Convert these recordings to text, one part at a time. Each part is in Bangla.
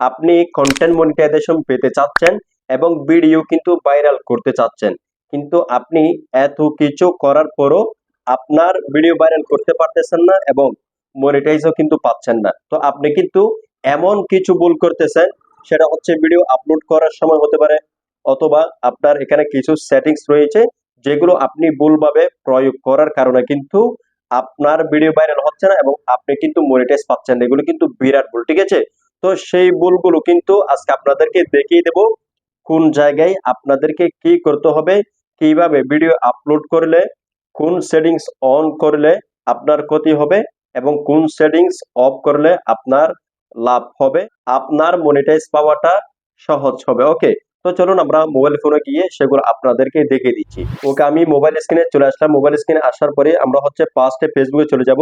আপনি কন্টেন্ট মনিটাইজেশন পেতে চাচ্ছেন এবং ভিডিও কিন্তু ভাইরাল করতে চাচ্ছেন। কিন্তু আপনি এত কিছু করার পরও আপনার ভিডিও ভাইরাল করতে পারতেছেন না এবং মনিটাইজও কিন্তু পাচ্ছেন না। তো আপনি কিন্তু এমন কিছু ভুল করতেছেন, সেটা হচ্ছে ভিডিও আপলোড করার সময় হতে পারে অথবা আপনার এখানে কিছু সেটিংস রয়েছে যেগুলো আপনি ভুলভাবে প্রয়োগ করার কারণে কিন্তু আপনার ভিডিও ভাইরাল হচ্ছে না এবং আপনি কিন্তু মনিটাইজ পাচ্ছেন না। এগুলো কিন্তু বিরাট ভুল, ঠিক আছে? তো সেই ভুলগুলো কিন্তু আজকে আপনাদেরকে দেখিয়ে দেব। কোন জায়গায় আপনাদেরকে কি করতে হবে, কীভাবে ভিডিও আপলোড করলে, কোন সেটিংস অন করলে আপনার ক্ষতি হবে এবং কোন সেটিংস অফ করলে আপনার লাভ হবে। আপনার মনিটাইজ পাওয়াটা সহজ হবে, ওকে? তো চলুন আমরা মোবাইল ফোনে গিয়ে সেগুলো আপনাদেরকে দেখে দিচ্ছি। ওকে, আমি মোবাইল স্ক্রিনে চলে আসলাম। মোবাইল স্ক্রিনে আসার পরে আমরা হচ্ছে ফার্স্টে ফেসবুকে চলে যাব।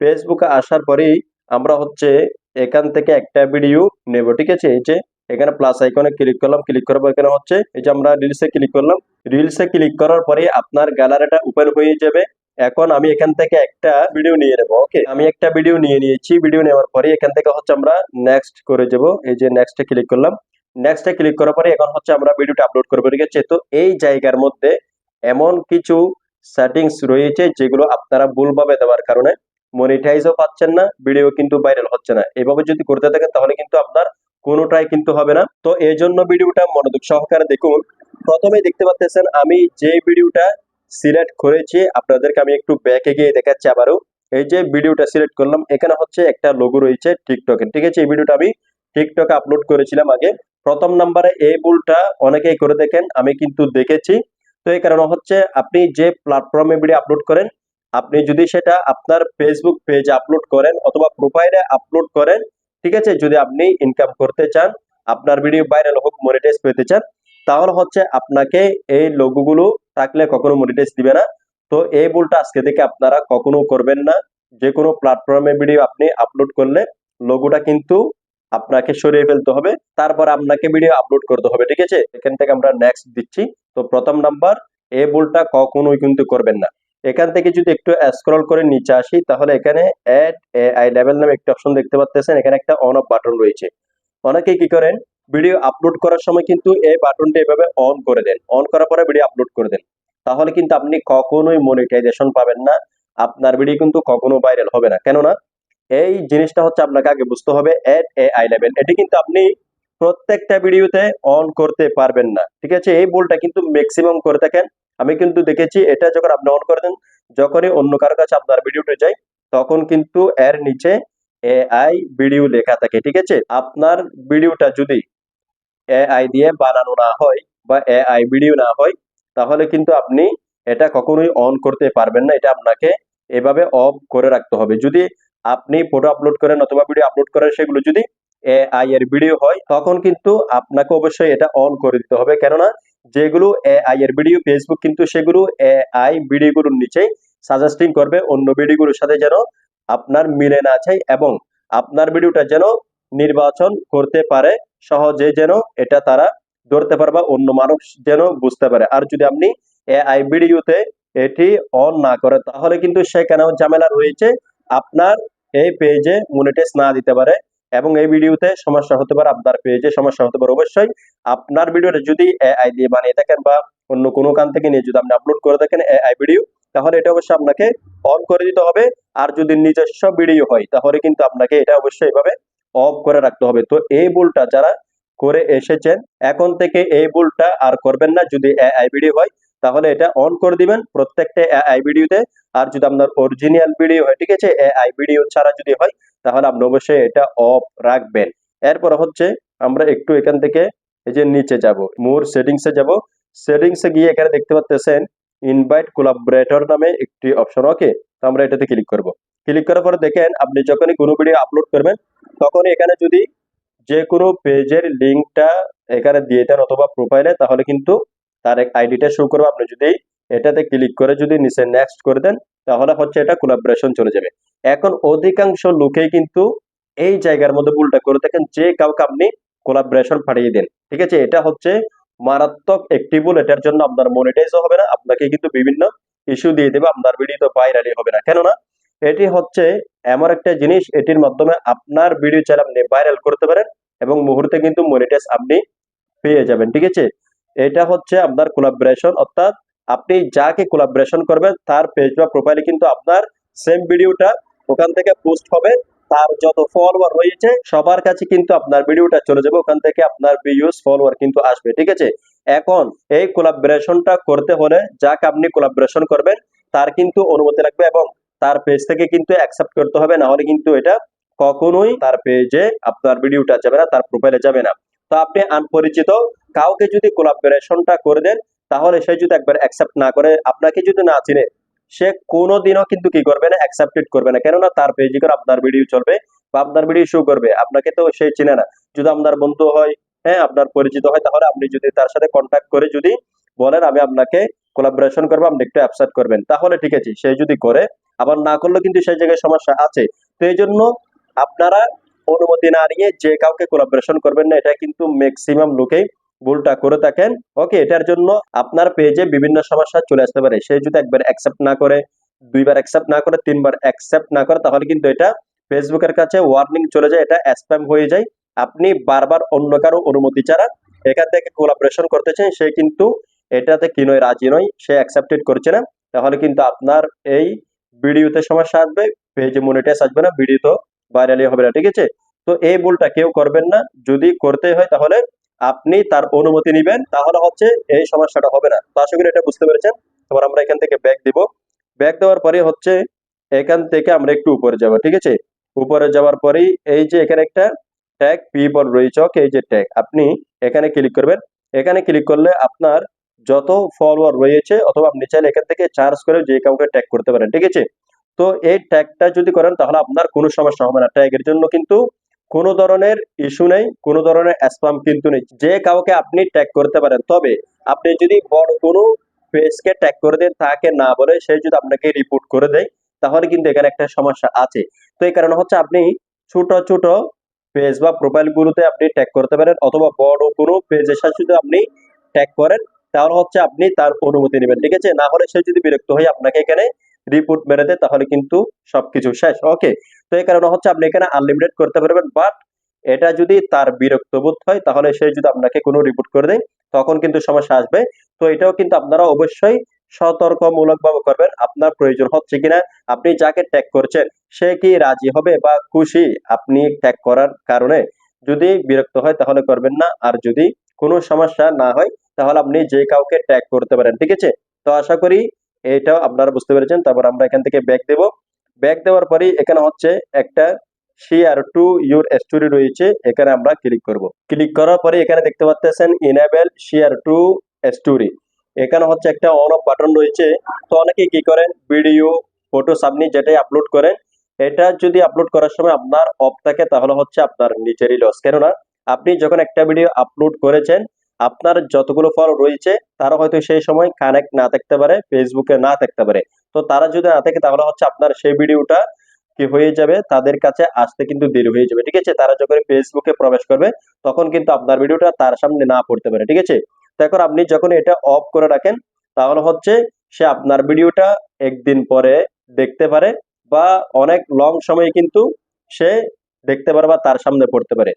ফেসবুকে আসার পরেই আমরা হচ্ছে এখান থেকে একটা ভিডিও নেব, ঠিক আছে? এই যে এখানে প্লাস আইকনে ক্লিক করলাম ক্লিক করার পর এখানে হচ্ছে, এই যে আমরা রিলসে ক্লিক করলাম। রিলসে ক্লিক করার পরে আপনার গ্যালারিটা ওপেন হয়ে যাবে। এখন আমি এখান থেকে একটা ভিডিও নিয়ে নেব ওকে আমি একটা ভিডিও নিয়ে নিয়েছি। ভিডিও নেওয়ার পরে এখান থেকে হচ্ছে আমরা নেক্সট করে যাব। এই যে নেক্সটে ক্লিক করলাম। নেক্সটে ক্লিক করার পরে এখন হচ্ছে আমরা ভিডিওটা আপলোড করব, ঠিক আছে? তো এই জায়গার মধ্যে এমন কিছু সেটিংস রয়েছে যেগুলো আপনারা ভুলভাবে দেওয়ার কারণে মনিটাইজও পাচ্ছেন না ভিডিও কিন্তু ভাইরাল হচ্ছে না। এভাবে যদি করতে থাকেন, তাহলে কিন্তু আপনার কোনোটাই কিন্তু হবে না। তো এই জন্য ভিডিওটা মনোযোগ সহকারে দেখুন। প্রথমে দেখতে পাচ্ছেন আমি যে ভিডিওটা সিলেক্ট করেছি, আপনাদেরকে আমি একটু ব্যাকে গিয়ে দেখাচ্ছি আবারও। এই যে ভিডিওটা সিলেক্ট করলাম, এখানে হচ্ছে একটা লোগো রয়েছে টিকটকে ঠিক আছে, এই ভিডিওটা আমি টিকটকে আপলোড করেছিলাম আগে। প্রথম নাম্বারে এই ভুলটা অনেকেই করে দেখেন, আমি কিন্তু দেখেছি। তো এই কারণে হচ্ছে, আপনি যে প্ল্যাটফর্মে ভিডিও আপলোড করেন আপনি যদি সেটা আপনার ফেসবুক পেজে আপলোড করেন অথবা প্রোফাইলে আপলোড করেন, ঠিক আছে? যদি আপনি ইনকাম করতে চান, আপনার ভিডিও ভাইরাল হোক মনিটাইজ পেতে চান, তাহলে হচ্ছে আপনাকে এই লোগোগুলো থাকলে কখনো মনিটাইজ দিবে না। তো এই ভুলটা আজকে থেকে আপনারা কখনো করবেন না। যে কোনো প্ল্যাটফর্মে ভিডিও আপনি আপলোড করলে লোগোটা কিন্তু আপনাকে সরিয়ে ফেলতে হবে। তারপর আপনাকে ভিডিও আপলোড করতে হবে, ঠিক আছে? এখান থেকে আমরা নেক্সট দিচ্ছি। তো প্রথম নাম্বার এই ভুলটা কখনোই কিন্তু করবেন না। এখান থেকে যদি একটু স্ক্রল করে নিচে আসি, তাহলে এখানে অ্যাড আই লেভেল নামে একটা অপশন দেখতে পাচ্ছেন এখানে একটা অন অফ বাটন রয়েছে। অনেকে কি করেন? ভিডিও আপলোড করার সময় কিন্তু এই বাটনটা এভাবে অন করে দেন। অন করার পরে ভিডিও আপলোড করে দেন। তাহলে কিন্তু আপনি কখনোই মনিটাইজেশন পাবেন না। আপনার ভিডিও কিন্তু কখনো ভাইরাল হবে না। কেননা, এই জিনিসটা হচ্ছে আপনাকে আগে বুঝতে হবে এট এ আই লেভেল এটি কিন্তু আপনি প্রত্যেকটা ভিডিওতে অন করতে পারবেন না। ঠিক আছে? এই ভুলটা কিন্তু ম্যাক্সিমাম করে থাকেন। আমি কিন্তু দেখেছি এটা যখন আপনি অন করে দেন, যখনই অন্য কারও কাছে আপনার ভিডিওটা যায়, তখন কিন্তু এর নিচে এআই ভিডিও লেখা থাকে, ঠিক আছে? আপনার ভিডিওটা যদি এআই দিয়ে বানানো না হয় বা এআই ভিডিও না হয়, তাহলে কিন্তু আপনি এটা কখনোই অন করতে পারবেন না। এটা আপনাকে এভাবে অফ করে রাখতে হবে। যদি আপনি ফটো আপলোড করেন অথবা ভিডিও আপলোড করেন, সেগুলো যদি এআই এর ভিডিও হয়, তখন কিন্তু আপনাকে অবশ্যই এটা অন করে দিতে হবে। কেননা যেগুলো এআই এর ভিডিও ফেসবুক কিন্তু সেগুলো এ এআই ভিডিওগুলোর নিচেই সাজেস্টিং করবে, অন্য ভিডিওগুলোর সাথে যেন আপনার মিলে না যায় এবং আপনার ভিডিওটা যেন নির্বাচন করতে পারে, সহজে যেন এটা তারা ধরতে পারে বা অন্য মানুষ যেন বুঝতে পারে। আর যদি আপনি এ এআই ভিডিওতে এটি অন না করে তাহলে কিন্তু সেখানেও ঝামেলা রয়েছে। আপনার এই পেজে মনিটাইজ না দিতে পারে। এবং এই ভিডিওতে সমস্যা হতে পারে আপনার পেজে সমস্যা হতে পারে, অবশ্যই আপনার ভিডিওটা যদি এআই দিয়ে বানিয়ে থাকেন বা অন্য কোনো কান থেকে নিয়ে যদি আপনি আপলোড করে থাকেন এআই ভিডিও তাহলে এটা অবশ্যই আপনাকে অন করে দিতে হবে। আর যদি নিজস্ব ভিডিও হয়, তাহলে কিন্তু আপনাকে এটা অবশ্যই এভাবে অফ করে রাখতে হবে। তো এই ভুলটা যারা করে এসেছেন, এখন থেকে এই ভুলটা আর করবেন না। যদি এআই ভিডিও হয়, তাহলে এটা অন করে দিবেন। প্রত্যেকটা এআই ভিডিওতে আর যদি আপনার অরিজিনাল ভিডিও হয়, ঠিক আছে? এআই ভিডিও ছাড়া যদি হয়, তাহলে আপনি অবশ্যই এটা অফ রাখবেন। এরপর হচ্ছে, আমরা একটু এখান থেকে এই যে নিচে যাব মোর সেটিংসে যাব। সেটিংসে গিয়ে এখানে দেখতে পাচ্ছেন ইনভাইট কোলাবরেটর নামে একটি অপশন ওকে তো আমরা এটাতে ক্লিক করব। ক্লিক করার পরে দেখেন, আপনি যখনই কোনো ভিডিও আপলোড করবেন তখন এখানে যদি যে কোনো পেজের লিঙ্কটা এখানে দিয়ে দেন অথবা প্রোফাইলে তাহলে কিন্তু তার এক আইডিটা শো করবে। আপনি যদি এটাতে ক্লিক করে যদি নিচে নেক্সট করে দেন, তাহলে হচ্ছে এটা কোলাবরেশন চলে যাবে। এখন অধিকাংশ লোকেই কিন্তু এই জায়গার মধ্যে ভুলটা করে থাকেন যে কাউকে আপনি কোলাবরেশন পাঠিয়ে দেন। ঠিক আছে? এটা হচ্ছে মারাত্মক একটি ভুল, এটার জন্য আপনার মনিটাইজও হবে না, আপনাকে কিন্তু বিভিন্ন ইস্যু দিয়ে দেবে, আপনার ভিডিও তো ভাইরালই হবে না। কেননা, এটি হচ্ছে এমন একটা জিনিস, এটির মাধ্যমে আপনার ভিডিও চাইলে আপনি ভাইরাল করতে পারেন এবং মুহূর্তে কিন্তু মনিটাইজ আপনি পেয়ে যাবেন। ঠিক আছে? এটা হচ্ছে আপনার কোলাবরেশন অর্থাৎ আপনি যাকে কোলাবরেশন করবেন, তার পেজ বা প্রোফাইলে কিন্তু আপনার সেম ভিডিওটা ওখান থেকে পোস্ট হবে। তার যত ফলোয়ার রয়েছে, সবার কাছে কিন্তু আপনার ভিডিওটা চলে যাবে। ওখান থেকে আপনার ভিউজ ফলোয়ার কিন্তু আসবে, ঠিক আছে? এখন এই কোলাবরেশনটা করতে হলে যাকে আপনি কোলাবরেশন করবেন, তার কিন্তু অনুমতি লাগবে এবং তার পেজ থেকে কিন্তু অ্যাকসেপ্ট করতে হবে। না হলে কিন্তু এটা কখনোই তার পেজে আপনার ভিডিওটা যাবে না, তার প্রোফাইলে যাবে না। তো আপনি আনপরিচিত কাউকে যদি কোলাবরেশনটা করে দেন তাহলে সে যদি একবার অ্যাকসেপ্ট না করে, আপনাকে যদি না চিনে, সে কোনোদিনও কিন্তু কি করবে না অ্যাকসেপ্টেড করবে না। কেননা তার পেজে করে আপনার ভিডিও চলবে বা আপনার ভিডিও শো করবে। আপনাকে তো সে চিনে না। যদি আপনার বন্ধু হয় হ্যাঁ আপনার পরিচিত হয়, তাহলে আপনি যদি তার সাথে কন্ট্যাক্ট করে যদি বলেন, আমি আপনাকে কোলাবরেশন করব, আপনি একটু অ্যাপসেট করবেন। তাহলে ঠিক আছে, সে যদি করে, আবার না করলেও কিন্তু সেই জায়গায় সমস্যা আছে। তো এই জন্য আপনারা অনুমতি না নিয়ে যে কাউকে কোলাবরেশন করবেন না, এটা কিন্তু ম্যাক্সিমাম লোকেই ভুলটা করে থাকেন। ওকে, এটার জন্য আপনার পেজে বিভিন্ন সমস্যা চলে আসতে পারে। সে যদি একবার অ্যাকসেপ্ট না করে, দুইবার অ্যাকসেপ্ট না করে, তিনবার অ্যাকসেপ্ট না করে, তাহলে কিন্তু এটা ফেসবুকের কাছে ওয়ার্নিং চলে যায়, এটা স্প্যাম হয়ে যায়। আপনি বারবার অন্য কারও অনুমতি ছাড়া এখান থেকে কোলাবরেশন করতেছেন সে কিন্তু এটাতে কি নয় রাজি নয়, সে অ্যাকসেপ্টেড করছে না। তাহলে কিন্তু আপনার এই ভিডিওতে সমস্যা আসবে পেজে মনিটাইজ আসবে না ভিডিও তো ভাইরালি হবে না, ঠিক আছে? তো এই ভুলটা কেউ করবেন না। যদি করতে হয় তাহলে আপনি তার অনুমতি নেবেন, তাহলে হচ্ছে এই সমস্যাটা হবে না। তো আশা এটা বুঝতে পেরেছেন। এবার আমরা এখান থেকে ব্যাক দিব। ব্যাক দেওয়ার পরে হচ্ছে এখান থেকে আমরা একটু উপরে যাব, ঠিক আছে? উপরে যাওয়ার পরেই এই যে এখানে একটা ট্যাগ পিপল রয়েছে ওকে এই যে ট্যাগ আপনি এখানে ক্লিক করবেন। এখানে ক্লিক করলে আপনার যত ফলোয়ার রয়েছে, অথবা আপনি চাইলে এখান থেকে চার্জ করে যে কাউকে ট্যাগ করতে পারেন, ঠিক আছে? তো এই ট্যাগটা যদি করেন, তাহলে আপনার কোনো সমস্যা হবে না। ট্যাগের জন্য কিন্তু কোনো ধরনের ইস্যু নেই, কোনো ধরনের স্প্যাম কিন্তু নেই। যে কাউকে আপনি ট্যাগ করতে পারেন, তবে আপনি যদি বড় কোনো পেজকে ট্যাগ করে দেন, তাকে না বলে সে যদি আপনাকে রিপোর্ট করে দেয়, তাহলে কিন্তু এখানে একটা সমস্যা আছে। তো এই কারণে হচ্ছে আপনি ছোট ছোট পেজ বা প্রোফাইল গুলোতে আপনি ট্যাগ করতে পারেন, অথবা বড় কোনো পেজের সাথে যদি আপনি ট্যাগ করেন, তাহলে হচ্ছে আপনি তার অনুমতি নেবেন, ঠিক আছে? না হলে সে যদি বিরক্ত হয়ে আপনাকে এখানে রিপোর্ট মেরে দেয়, তাহলে কিন্তু সবকিছু শেষ। ওকে তো এই কারণে হচ্ছে আপনি এখানে আনলিমিটেড করতে পারবেন। বাট এটা যদি তার বিরক্ত বোধ হয়, তাহলে সে যদি আপনাকে কোনো রিপোর্ট করে দেয়, তখন কিন্তু সমস্যা আসবে। তো এটাও কিন্তু আপনারা অবশ্যই সতর্কমূলক ভাবে করবেন। আপনার প্রয়োজন হচ্ছে কিনা, আপনি যাকে ট্যাগ করছেন, সে কি রাজি হবে বা খুশি আপনি ট্যাগ করার কারণে? যদি বিরক্ত হয়, তাহলে করবেন না। আর যদি কোনো সমস্যা না হয়, তাহলে আপনি যে কাউকে ট্যাগ করতে পারেন, ঠিক আছে? তো আশা করি এটাও আপনারা বুঝতে পেরেছেন। তারপর আমরা এখান থেকে ব্যাক দেব। ব্যাক দেওয়ার পরেই এখানে হচ্ছে একটা শেয়ার টু ইউর স্টোরি রয়েছে। এখানে আমরা ক্লিক করব। ক্লিক করার পরে এখানে দেখতে পাচ্ছেন ইনেবল শেয়ার টু স্টোরি এখানে হচ্ছে একটা অন অফ বাটন রয়েছে। তো অনেকে কি করেন? ভিডিও ফটো আপনি যেটাই আপলোড করেন, এটা যদি আপলোড করার সময় আপনার অফ থাকে, তাহলে হচ্ছে আপনার নিচেরই লস কেননা আপনি যখন একটা ভিডিও আপলোড করেছেন, আপনার যতগুলো ফলো রয়েছে, তারা হয়তো সেই সময় কানেক্ট না থাকতে পারে ফেসবুকে না থাকতে পারে। তো তারা যদি না থাকে, তাহলে হচ্ছে আপনার সেই ভিডিওটা কি হয়ে যাবে? তাদের কাছে আসতে কিন্তু দেরি হয়ে যাবে, ঠিক আছে? তারা যখন ফেসবুকে প্রবেশ করবে, তখন কিন্তু আপনার ভিডিওটা তার সামনে না পড়তে পারে, ঠিক আছে? তো এখন আপনি যখন এটা অফ করে রাখেন, তাহলে হচ্ছে সে আপনার ভিডিওটা একদিন পরে দেখতে পারে বা অনেক লং সময় কিন্তু সে দেখতে পারে বা তার সামনে পড়তে পারে।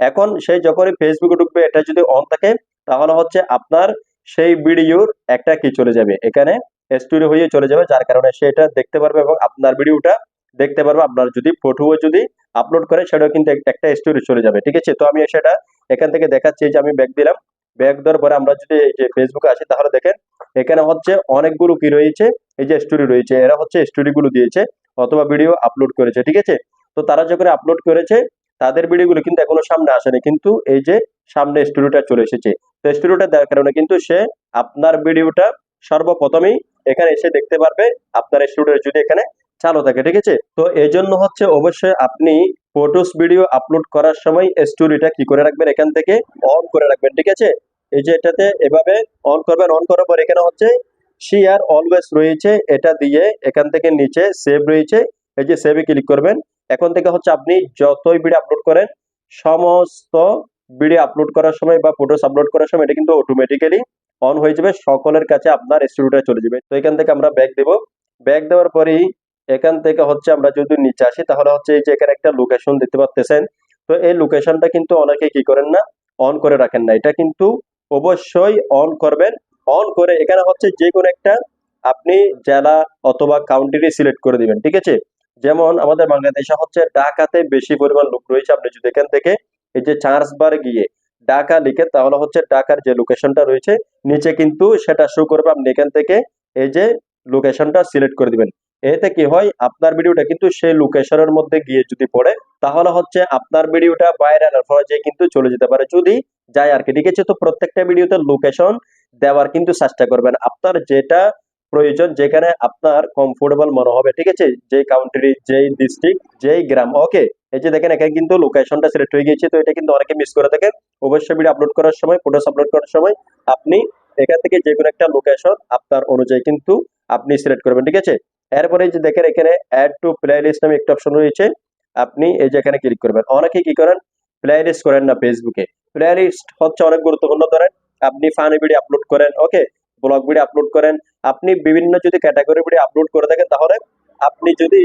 এখন সে যখনই ফেসবুকে ঢুকবে, এটা যদি অন থাকে, তাহলে হচ্ছে আপনার সেই ভিডিওর একটা কি চলে যাবে? এখানে স্টোরি হয়ে চলে যাবে, যার কারণে সেটা দেখতে পারবে এবং আপনার ভিডিওটা দেখতে পারবে। আপনার যদি ফটোও যদি আপলোড করে, সেটাও কিন্তু একটা স্টোরি চলে যাবে, ঠিক আছে? তো আমি সেটা এখান থেকে দেখাচ্ছি যে আমি ব্যাক দিলাম। ব্যাক দেওয়ার পরে আমরা যদি এই যে ফেসবুকে আসি, তাহলে দেখেন, এখানে হচ্ছে অনেকগুলো কি রয়েছে? এই যে স্টোরি রয়েছে, এরা হচ্ছে স্টোরি গুলো দিয়েছে, অথবা ভিডিও আপলোড করেছে, ঠিক আছে? তো তারা যখন আপলোড করেছে, তাদের ভিডিওগুলো কিন্তু এখনও সামনে আসেনি, কিন্তু এই যে সামনে স্টুডিওটা চলে এসেছে। তো স্টুডিওটা দেওয়ার কারণে কিন্তু সে আপনার ভিডিওটা সর্বপ্রথমেই এখানে এসে দেখতে পারবে, আপনার স্টুডিও যদি এখানে চালু থাকে, ঠিক আছে? তো এই জন্য হচ্ছে অবশ্যই আপনি ফটোস ভিডিও আপলোড করার সময় স্টোরিটা কি করে রাখবেন? এখান থেকে অন করে রাখবেন, ঠিক আছে? এই যে এটাতে এভাবে অন করবেন অন করার পর এখানে হচ্ছে শেয়ার অলওয়েজ রয়েছে, এটা দিয়ে এখান থেকে নিচে সেভ রয়েছে, এই যে সেভে ক্লিক করবেন। এখন থেকে হচ্ছে আপনি যতই ভিডিও আপলোড করেন, সমস্ত ভিডিও আপলোড করার সময় বা ফটোস আপলোড করার সময় এটা কিন্তু অটোমেটিক্যালি অন হয়ে যাবে, সকলের কাছে আপনার স্টুডিওটা চলে যাবে। তো এখান থেকে আমরা ব্যাক দেব। ব্যাক দেওয়ার পরেই এখান থেকে হচ্ছে আমরা যদি নিচে আসি, তাহলে হচ্ছে এই যে এখানে একটা লোকেশন দিতে পারতেছেন। তো এই লোকেশনটা কিন্তু অনেকে কি করেন না অন করে রাখেন না। এটা কিন্তু অবশ্যই অন করবেন। অন করে এখানে হচ্ছে যে কোনো একটা আপনি জেলা অথবা কাউন্টিটি সিলেক্ট করে দিবেন, ঠিক আছে? যেমন আমাদের বাংলাদেশে হচ্ছে ঢাকাতে বেশি পরিমাণ লোক রয়েছে। আপনি যদি এখান থেকে এই যে চার্জ বার গিয়ে ঢাকা লিখে তাহলে হচ্ছে ঢাকার যে লোকেশনটা রয়েছে, নিচে কিন্তু সেটা শো করবে আপনি এখান থেকে এই যে লোকেশনটা সিলেক্ট করে দিবেন। এতে কি হয়? আপনার ভিডিওটা কিন্তু সেই লোকেশনের মধ্যে গিয়ে যদি পড়ে, তাহলে হচ্ছে আপনার ভিডিওটা ভাইরাল পর্যায়ে কিন্তু চলে যেতে পারে। যদি যায় আর কি। ঠিক আছে তো প্রত্যেকটা ভিডিওতে লোকেশন দেওয়ার কিন্তু চেষ্টা করবেন। আপনার যেটা প্রয়োজন, যেখানে আপনার কমফোর্টেবল মনে হবে। ঠিক আছে? যে কাউন্ট্রি যেই ডিস্ট্রিক্ট যেই গ্রাম। ওকে এই যে দেখেন, এখানে কিন্তু লোকেশনটা সিলেক্ট হয়ে গিয়েছে, তো এটা কিন্তু অনেকে মিস করে থাকেন অবশ্যই ভিডিও আপলোড করার সময় ফটোস আপলোড করার সময় আপনি এখান থেকে যে কোনো একটা লোকেশন আপনার অনুযায়ী কিন্তু আপনি সিলেক্ট করবেন, ঠিক আছে? এরপরে যে দেখেন, এখানে অ্যাড টু প্লে লিস্ট নামে একটা অপশন রয়েছে। আপনি এই যে এখানে ক্লিক করবেন। অনেকে কি করেন? প্লে লিস্ট করেন না ফেসবুকে প্লে লিস্ট হচ্ছে অনেক গুরুত্বপূর্ণ, ধরেন আপনি ফানি ভিডিও আপলোড করেন ওকে ব্লগ ভিডিও আপলোড করেন। আপনি বিভিন্ন যদি ক্যাটাগরি ভিডিও আপলোড করে থাকেন, তাহলে আপনি যদি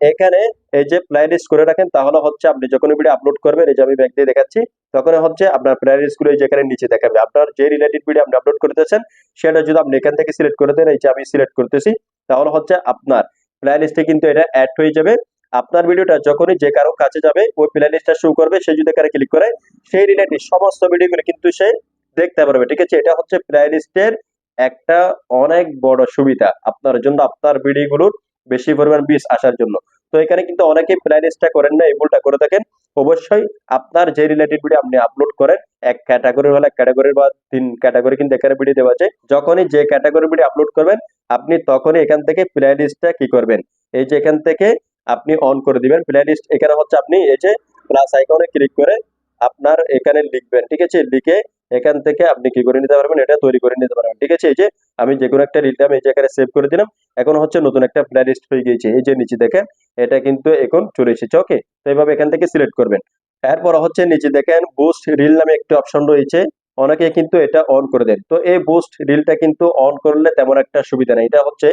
এখানে এই যে প্লে লিস্ট করে রাখেন, তাহলে হচ্ছে আপনি যখন ভিডিও আপলোড করবেন, এই যে আমি ব্যাগ দিয়ে দেখাচ্ছি তখন হচ্ছে আপনার প্লে লিস্টগুলো এই যে নিচে দেখাবে। আপনার যে রিলেটেড ভিডিও আপনি আপলোড করতেছেন, সেটা যদি আপনি এখান থেকে সিলেক্ট করে দেন, এই যে আমি সিলেক্ট করতেছি, তাহলে হচ্ছে আপনার প্লে লিস্টে কিন্তু এটা অ্যাড হয়ে যাবে। আপনার ভিডিওটা যখনই যে কারও কাছে যাবে, ওই প্লে লিস্টটা শো করবে, সে যদি এখানে ক্লিক করে, সেই রিলেটেড সমস্ত ভিডিওগুলো কিন্তু সে দেখতে পারবে, ঠিক আছে? এটা হচ্ছে প্লে লিস্টের একটা অনেক বড় সুবিধা। আপনার জন্য আপনার ভিডিওগুলোর বেশি পরিমাণ বিষ আসার জন্য। তো এখানে কিন্তু অনেকে প্লে করেন না, এই ভুলটা করে থাকেন। অবশ্যই আপনার যে রিলেটেড ভিডিও আপনি আপলোড করেন, এক ক্যাটাগরি হলে এক ক্যাটাগরি বা তিন ক্যাটাগরি কিন্তু এখানে ভিডিও দেওয়া আছে। যখনই যে ক্যাটাগরি ভিডিও আপলোড করবেন, আপনি তখনই এখান থেকে প্লে লিস্টটা কি করবেন? এই যে এখান থেকে আপনি অন করে দিবেন। প্লে এখানে হচ্ছে আপনি এই যে প্লাস আইকনে ক্লিক করে আপনার এখানে লিখবেন, ঠিক আছে? লিখে এখান থেকে আপনি কি করে নিতে পারবেন? এটা তৈরি করে নিতে পারবেন। ঠিক আছে? এই যে আমি যে কোনো একটা রিলটাম এই যে এখানে সেভ করে দিলাম। এখন হচ্ছে নতুন একটা প্লে লিস্ট হয়ে গিয়েছে। এই যে নিচে দেখেন, এটা কিন্তু এখন চলে এসেছে। ওকে তো এইভাবে এখান থেকে সিলেক্ট করবেন। এরপর হচ্ছে নিচে দেখেন বুস্ট রিল নামে একটি অপশন রয়েছে। অনেকে কিন্তু এটা অন করে দেন। তো এই বুস্ট রিলটা কিন্তু অন করলে তেমন একটা সুবিধা নেই। এটা হচ্ছে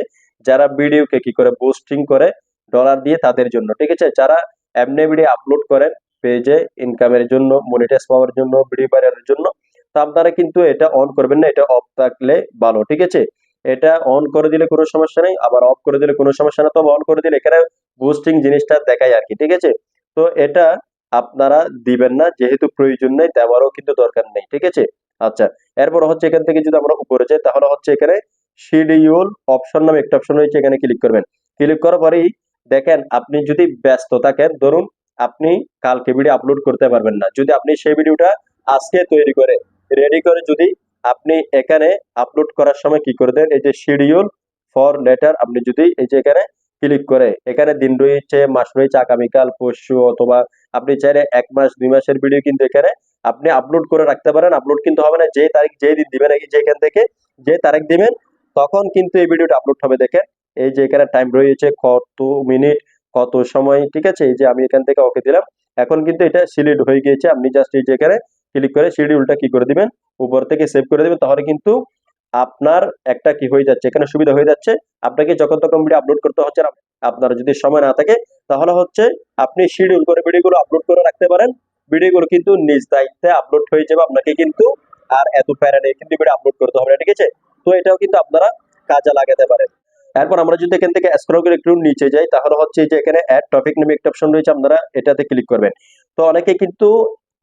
যারা ভিডিওকে কি করে বুস্টিং করে ডলার দিয়ে তাদের জন্য। ঠিক আছে? যারা এমনি ভিডিও আপলোড করেন পেজে ইনকামের জন্য মনিটাইজ পাওয়ার জন্য ভিডিও ভাইরালের জন্য আপনারা কিন্তু এটা অন করবেন না, এটা অফ থাকলে ভালো, ঠিক আছে? এটা অন করে দিলে কোনো সমস্যা নেই, আবার অফ করে দিলে কোনো সমস্যা না, তবে অন করে দিলে এখানে বুস্টিং জিনিসটা দেখায় আর কি ঠিক আছে? তো এটা আপনারা দিবেন না, যেহেতু প্রয়োজন নেই, দেওয়ারও কিন্তু দরকার নেই, ঠিক আছে? আচ্ছা এরপর হচ্ছে এখান থেকে যদি আমরা উপরে যাই, তাহলে হচ্ছে এখানে শিডিউল অপশন নামে একটা অপশন রয়েছে, এখানে ক্লিক করবেন। ক্লিক করার পরেই দেখেন, আপনি যদি ব্যস্ত থাকেন, ধরুন আপনি কালকে ভিডিও আপলোড করতে পারবেন না, যদি আপনি সেই ভিডিওটা আজকে তৈরি করে রেডি করে যদি আপনি এখানে আপলোড করার সময় কি করে দেন? এই যে শিডিউল ফর লেটার আপনি যদি এই যে এখানে ক্লিক করে, এখানে দিন রয়েছে, মাস রয়েছে, আগামীকাল, পরশু অথবা আপনি চাইলে এক মাস, দুই মাসের ভিডিও কিন্তু এখানে আপনি আপলোড করে রাখতে পারেন। আপলোড কিন্তু হবে না, যে তারিখ, যে দিন দিবেন যেখান থেকে যে তারিখ দিবেন, তখন কিন্তু এই ভিডিওটা আপলোড হবে। দেখেন, এই যে এখানে টাইম রয়েছে কত মিনিট কত সময়, ঠিক আছে? এই যে আমি এখান থেকে ওকে দিলাম। এখন কিন্তু এটা সিলেক্ট হয়ে গিয়েছে। আপনি জাস্ট এই যে এখানে ক্লিক করে শিডিউলটা কি করে দিবেন? উপর থেকে সেভ করে দিবেন, তাহলে কিন্তু আপনার একটা কি হয়ে যাচ্ছে, এখানে সুবিধা হয়ে যাচ্ছে। আপনাকে যখন তখন ভিডিও আপলোড করতে হচ্ছে আপনার যদি সময় না থাকে, তাহলে হচ্ছে আপনি শিডিউল করে ভিডিওগুলো আপলোড করে রাখতে পারেন। ভিডিওগুলো কিন্তু নিজ দায়িত্বে আপলোড হয়ে যাবে, আপনাকে কিন্তু আর এত প্যারাডে কিন্তু ভিডিও আপলোড করতে হবে না, ঠিক আছে? তো এটাও কিন্তু আপনারা কাজে লাগাতে পারেন। এরপর আমরা যদি এখান থেকে স্ক্রল করে একটু নিচে যাই, তাহলে হচ্ছে যে এখানে অ্যাড টপিক নামে একটা অপশন রয়েছে, আপনারা এটাতে ক্লিক করবেন। তো অনেকে কিন্তু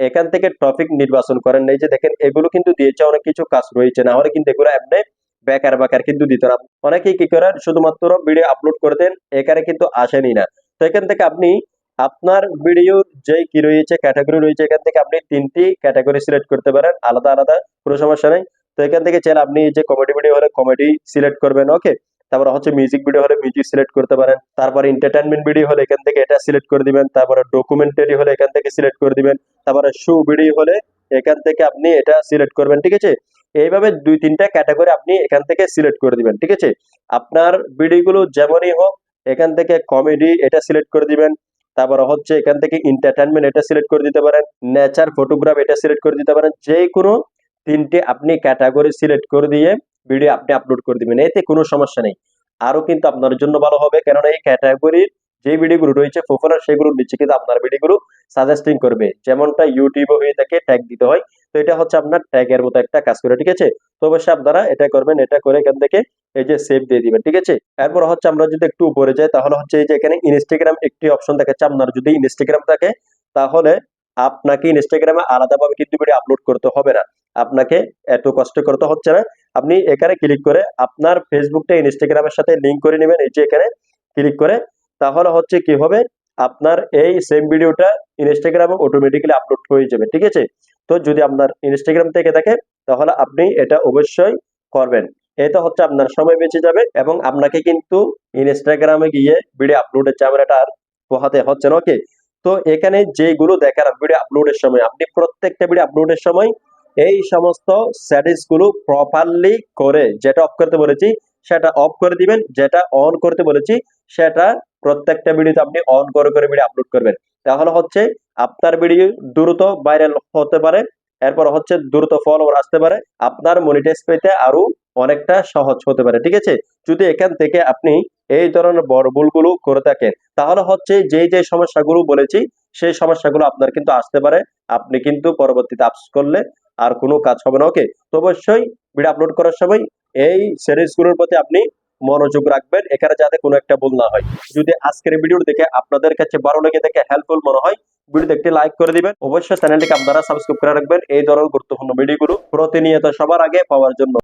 এখান থেকে টপিক নির্বাচন করেন এই যে দেখেন এগুলো কিন্তু দিয়েছে, অনেক কিছু কাজ রয়েছে না। হলে কিন্তু এগুলো এমনি বেকার বেকার কিন্তু দিত না। অনেকেই কি করেন, শুধুমাত্র ভিডিও আপলোড করে দেন, এখানে কিন্তু আসেনি না। তো এখান থেকে আপনি আপনার ভিডিও যে কি রয়েছে ক্যাটাগরি রয়েছে, এখান থেকে আপনি তিনটি ক্যাটাগরি সিলেক্ট করতে পারেন। আলাদা আলাদা, কোনো সমস্যা নেই। তো এখান থেকে চাইলে আপনি যে কমেডি ভিডিও হলে কমেডি সিলেক্ট করবেন ওকে তারপরে হচ্ছে মিউজিক ভিডিও হলে মিউজিক সিলেক্ট করতে পারেন। তারপরে এন্টারটেনমেন্ট ভিডিও হলে এখান থেকে এটা সিলেক্ট করে দিবেন। তারপরে ডকুমেন্টারি হলে এখান থেকে সিলেক্ট করে দিবেন। তারপরে শো ভিডিও হলে এখান থেকে আপনি এটা সিলেক্ট করবেন, ঠিক আছে? এইভাবে দুই তিনটা ক্যাটাগরি আপনি এখান থেকে সিলেক্ট করে দিবেন, ঠিক আছে? আপনার ভিডিওগুলো যেমনই হোক, এখান থেকে কমেডি এটা সিলেক্ট করে দিবেন। তারপরে হচ্ছে এখান থেকে এন্টারটেনমেন্ট এটা সিলেক্ট করে দিতে পারেন। নেচার ফটোগ্রাফ এটা সিলেক্ট করে দিতে পারেন। যে কোনো তিনটে আপনি ক্যাটাগরি সিলেক্ট করে দিয়ে ভিডিও আপনি আপলোড করে দিবেন, এতে কোনো সমস্যা নেই। আরও কিন্তু আপনার জন্য ভালো হবে, কেননা এই ক্যাটাগরির যে ভিডিওগুলো রয়েছে পপুলার সেগুলোর নিচে কিন্তু আপনার ভিডিওগুলো সাজেস্টিং করবে। যেমনটা ইউটিউবে হয়ে থাকে ট্যাগ দিতে হয়। তো এটা হচ্ছে আপনার ট্যাগের মতো একটা কাজ করে, ঠিক আছে? তো অবশ্যই আপনারা এটা করবেন, এটা করে এখান থেকে এই যে সেভ দিয়ে দিবেন, ঠিক আছে? এরপর হচ্ছে আমরা যদি একটু উপরে যাই, তাহলে হচ্ছে এই যে এখানে ইনস্টাগ্রাম একটি অপশন দেখাচ্ছে। আপনার যদি ইনস্টাগ্রাম থাকে, তাহলে আপনাকে ইনস্টাগ্রামে আলাদাভাবে কিন্তু ভিডিও আপলোড করতে হবে না। আপনাকে এত কষ্ট করতে হচ্ছে না। আপনি এখানে ক্লিক করে আপনার ফেসবুকটা ইনস্টাগ্রামের সাথে লিংক করে নেবেন। এই যে এখানে ক্লিক করে, তাহলে হচ্ছে কি হবে? আপনার এই সেম ভিডিওটা ইনস্টাগ্রামে অটোমেটিক্যালি আপলোড হয়ে যাবে, ঠিক আছে? তো যদি আপনার ইনস্টাগ্রাম থেকে থাকে তাহলে আপনি এটা অবশ্যই করবেন। এটা হচ্ছে আপনার সময় বেঁচে যাবে এবং আপনাকে কিন্তু ইনস্টাগ্রামে গিয়ে ভিডিও আপলোডের ঝামেলাটা আর পোহাতে হচ্ছে না ওকে তো এখানে যেগুলো দেখার ভিডিও আপলোডের সময়, আপনি প্রত্যেকটা ভিডিও আপলোডের সময় এই সমস্তগুলো প্রপারলি করে, যেটা অফ করতে বলেছি, সেটা অফ করে দিবেন, যেটা অন করতে বলেছি, সেটা প্রত্যেকটা ভিডিওতে আপনি অন করে করে ভিডিও আপলোড করবেন। তাহলে হচ্ছে আপনার ভিডিও দ্রুত ভাইরাল হতে পারে, এরপর হচ্ছে দ্রুত ফলোয়ার আসতে পারে, আপনার মনিটাইজ পেতে আরও অনেকটা সহজ হতে পারে, ঠিক আছে? যদি এখান থেকে আপনি এই ধরনের বড় ভুলগুলো করে থাকেন, তাহলে হচ্ছে যে যে সমস্যাগুলো বলেছি, সেই সমস্যাগুলো আপনার কিন্তু আসতে পারে, আপনি কিন্তু পরবর্তীতে আপস করলে আর কোনো কাজ হবে না ওকে তো অবশ্যই ভিডিও আপলোড করার সময় এই সিরিজগুলোর প্রতি আপনি মনোযোগ রাখবেন, এখানে যাতে কোনো একটা ভুল না হয়। যদি আজকের ভিডিও দেখে আপনাদের কাছে ভালো লেগে দেখে হেল্পফুল মনে হয় ভিডিওতে একটি লাইক করে দিবেন। অবশ্যই চ্যানেলটিকে আপনারা সাবস্ক্রাইব করে রাখবেন। এই ধরনের গুরুত্বপূর্ণ ভিডিওগুলো প্রতিনিয়ত সবার আগে পাওয়ার জন্য।